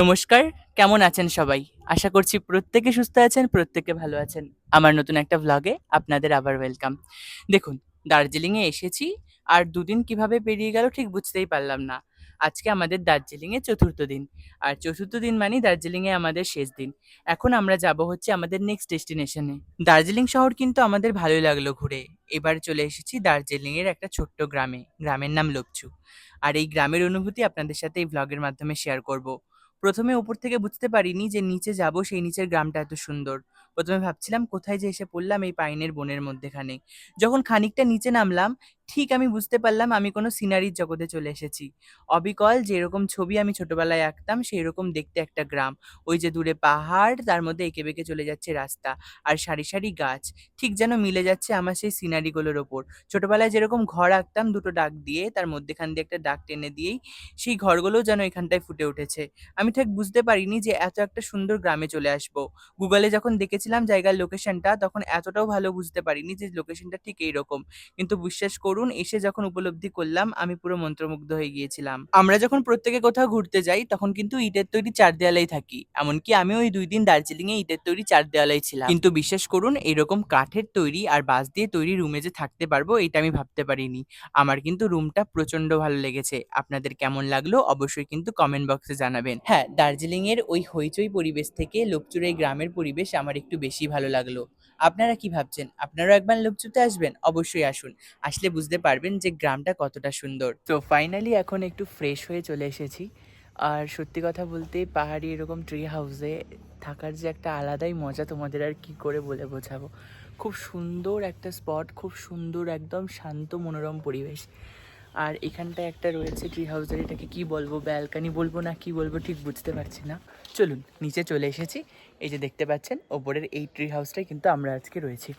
নমস্কার, কেমন আছেন সবাই? আশা করছি প্রত্যেকে সুস্থ আছেন, প্রত্যেকে ভালো আছেন। আমার নতুন একটা ভ্লগে আপনাদের আবার ওয়েলকাম দেখুন, দার্জিলিংয়ে এসেছি, আর দুদিন কীভাবে পেরিয়ে গেল ঠিক বুঝতেই পারলাম না। আজকে আমাদের দার্জিলিংয়ে চতুর্থ দিন, আর চতুর্থ দিন মানে দার্জিলিংয়ে আমাদের শেষ দিন। এখন আমরা যাব হচ্ছে আমাদের নেক্সট ডেস্টিনেশনে দার্জিলিং শহর কিন্তু আমাদের ভালোই লাগল ঘুরে। এবার চলে এসেছি দার্জিলিংয়ের একটা ছোট্ট গ্রামে, গ্রামের নাম লোপচু। আর এই গ্রামের অনুভূতি আপনাদের সাথে এই ভ্লগের মাধ্যমে শেয়ার করব। প্রথমে উপর থেকে বুঝতে পারিনি যে নিচে যাব সেই নিচের গ্রামটা এত সুন্দর। প্রথমে ভাবছিলাম, কোথায় যে এসে পড়লাম এই পাইনের বনের মধ্যেখানে। যখন খানিকটা নিচে নামলাম, ঠিক আমি বুঝতে পারলাম আমি কোনো সিনারির জগতে চলে এসেছি। অবিকল যেরকম ছবি আমি ছোটবেলায় আঁকতাম সেই রকম দেখতে একটা গ্রাম। ওই যে দূরে পাহাড়, তার মধ্যে এঁকে বেঁকে চলে যাচ্ছে রাস্তা আর সারি সারি গাছ। ঠিক যেন মিলে যাচ্ছে আমার সেই সিনারিগুলোর ওপর। ছোটবেলায় যেরকম ঘর আঁকতাম দুটো ডাক দিয়ে, তার মধ্যেখান দিয়ে একটা ডাক টেনে দিয়েই সেই ঘরগুলোও যেন এখানটায় ফুটে উঠেছে। আমি ঠিক বুঝতে পারিনি যে এত একটা সুন্দর গ্রামে চলে আসব। গুগলে যখন দেখেছিলাম জায়গার লোকেশনটা তখন এতটাও ভালো বুঝতে পারিনি যে লোকেশনটা ঠিক এইরকম। কিন্তু বিশ্বাস করুন, এসে যখন উপলব্ধি করলাম, আমি পুরো মন্ত্রমুগ্ধ হয়ে গিয়েছিলাম। আমরা যখন প্রত্যেকে কোথাও ঘুরতে যাই, তখন কিন্তু ইটের তৈরি চার দেয়ালেই থাকি। এমনকি আমি ওই দুই দিন দার্জিলিং এ ইটের তৈরি চার দেয়ালেই ছিলাম। কিন্তু বিশ্বাস করুন, এরকম কাঠের তৈরি আর বাঁশ দিয়ে তৈরি রুমে যে থাকতে পারব, এটা আমি ভাবতে পারিনি। আমার কিন্তু রুমটা প্রচণ্ড ভালো লেগেছে। আপনাদের কেমন লাগল, অবশ্যই কিন্তু কমেন্ট বক্সে জানাবেন। হ্যাঁ দার্জিলিং এর ওই হইচই পরিবেশ থেকে লোকচুর এই গ্রামের পরিবেশ আমার একটু বেশি ভালো লাগল। আপনারা কি ভাবছেন? আপনারাও একবার লোকচুতে আসবেন? অবশ্যই আসুন। আসলে বুঝতে পারবেন যে গ্রামটা কতটা সুন্দর। তো ফাইনালি এখন একটু ফ্রেশ হয়ে চলে এসেছি। আর সত্যি কথা বলতে পাহাড়ি এরকম ট্রি হাউসে থাকার যে একটা আলাদাই মজা তোমাদের আর কি করে বলে বোঝাবো? খুব সুন্দর একটা স্পট খুব সুন্দর, একদম শান্ত, মনোরম পরিবেশ। আর এখানটায় একটা রয়েছে ট্রি হাউসের এটাকে কী বলব ব্যালকানি বলব না কি বলব ঠিক বুঝতে পারছি না। চলুন, নিচে চলে এসেছি। এই যে দেখতে পাচ্ছেন, ওপরের এই ট্রি হাউসটাই কিন্তু আমরা আজকে রয়েছি।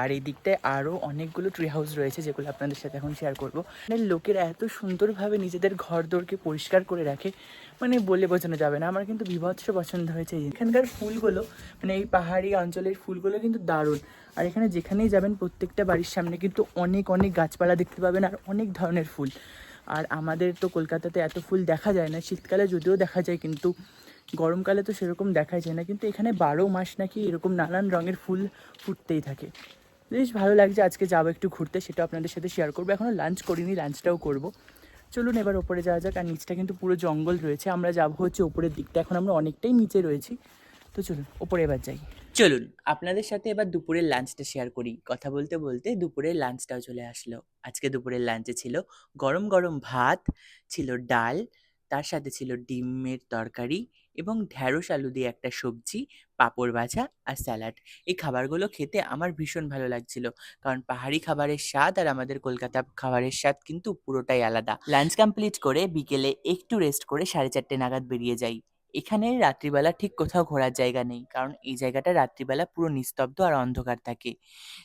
আর এই দিকটায় আরও অনেকগুলো ট্রি হাউস রয়েছে যেগুলো আপনাদের সাথে এখন শেয়ার করব। মানে লোকেরা এত সুন্দরভাবে নিজেদের ঘর দোরকে পরিষ্কার করে রাখে মানে বলে বোঝানো যাবে না। আমার কিন্তু বিভৎস পছন্দ হয়েছে এখানকার ফুলগুলো মানে এই পাহাড়ি অঞ্চলের ফুলগুলো কিন্তু দারুণ। আর এখানে যেখানেই যাবেন, প্রত্যেকটা বাড়ির সামনে কিন্তু অনেক অনেক গাছপালা দেখতে পাবেন আর অনেক ধরনের ফুল। আর আমাদের তো কলকাতাতে এত ফুল দেখা যায় না। শীতকালে যদিও দেখা যায়, কিন্তু গরমকালে তো সেরকম দেখাই যায় না, কিন্তু এখানে বারো মাস নাকি এরকম নানান রঙের ফুল ফুটতেই থাকে। বেশ ভালো লাগছে, আজকে যাব একটু ঘুরতে সেটা আপনাদের সাথে শেয়ার করব। এখনও লাঞ্চ করিনি লাঞ্চটাও করব। চলুন এবার ওপরে যাওয়া যাক, আর নিচটা কিন্তু পুরো জঙ্গল রয়েছে। আমরা যাব হচ্ছে ওপরের দিকটা, এখন আমরা অনেকটাই নিচে রয়েছি। তো চলুন, ওপরে এবার যাই। চলুন, আপনাদের সাথে এবার দুপুরের লাঞ্চটা শেয়ার করি। কথা বলতে বলতে দুপুরের লাঞ্চটাও চলে আসলো। আজকে দুপুরের লাঞ্চে ছিল গরম গরম ভাত, ছিল ডাল তার সাথে ছিল ডিমের তরকারি এবং ঢ্যাঁড়স আলু দিয়ে একটা সবজি, পাঁপড় ভাজা আর স্যালাড। এই খাবারগুলো খেতে আমার ভীষণ ভালো লাগছিল। কারণ পাহাড়ি খাবারের স্বাদ আর আমাদের কলকাতা খাবারের স্বাদ কিন্তু পুরোটাই আলাদা। লাঞ্চ কমপ্লিট করে বিকেলে একটু রেস্ট করে সাড়ে চারটে নাগাদ বেরিয়ে যাই। এখানে রাত্রিবেলা ঠিক কোথাও ঘোরার জায়গা নেই। কারণ এই জায়গাটা রাত্রিবেলা পুরো নিস্তব্ধ আর অন্ধকার থাকে।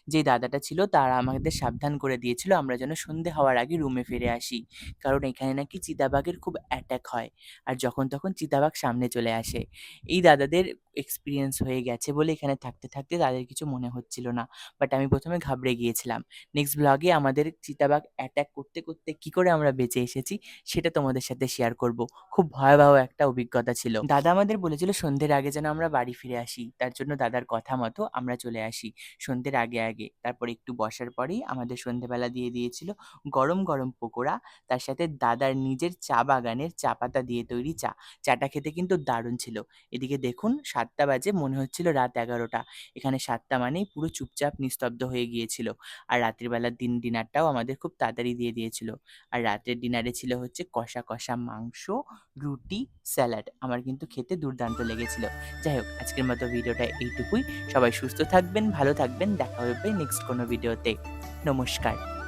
যে দাদাটা ছিল তারা আমাদের সাবধান করে দিয়েছিল, আমরা যেন সন্ধে হওয়ার আগে রুমে ফিরে আসি। কারণ এখানে নাকি চিতাবাঘের খুব অ্যাটাক হয়। আর যখন তখন চিতাবাঘ সামনে চলে আসে। এই দাদাদের এক্সপিরিয়েন্স হয়ে গেছে বলে এখানে থাকতে থাকতে তাদের কিছু মনে হচ্ছিল না। বাট আমি প্রথমে ঘাবড়ে গিয়েছিলাম। নেক্সট ব্লগে আমাদের চিতাবাঘ অ্যাটাক করতে করতে কি করে আমরা বেঁচে এসেছি সেটা তোমাদের সাথে শেয়ার করব। খুব ভয়াবহ একটা অভিজ্ঞতা ছিল। দাদা আমাদের বলেছিল সন্ধ্যের আগে যেন আমরা বাড়ি ফিরে আসি। তার জন্য দাদার কথা মতো আমরা চলে আসি সন্ধ্যের আগে আগে। তারপর একটু বসার পরেই আমাদের সন্ধ্যেবেলা দিয়ে দিয়েছিল গরম গরম পকোড়া। তার সাথে দাদার নিজের চা বাগানের চা পাতা দিয়ে তৈরি চা। চাটা খেতে কিন্তু দারুণ ছিল। এদিকে দেখুন সাতটা বাজে, মনে হচ্ছিল রাত এগারোটা। এখানে সাতটা মানেই পুরো চুপচাপ নিস্তব্ধ হয়ে গিয়েছিল। আর রাত্রিবেলার দিন, ডিনারটাও আমাদের খুব তাড়াতাড়ি দিয়ে দিয়েছিল। আর রাতের ডিনারে ছিল হচ্ছে কষা কষা মাংস, রুটি, স্যালাড। আমার কিন্তু খেতে দুর্দান্ত লেগেছিল। যাই হোক, আজকের মতো ভিডিওটা এইটুকুই। সবাই সুস্থ থাকবেন, ভালো থাকবেন। দেখা হবে নেক্সট কোনো ভিডিওতে। নমস্কার।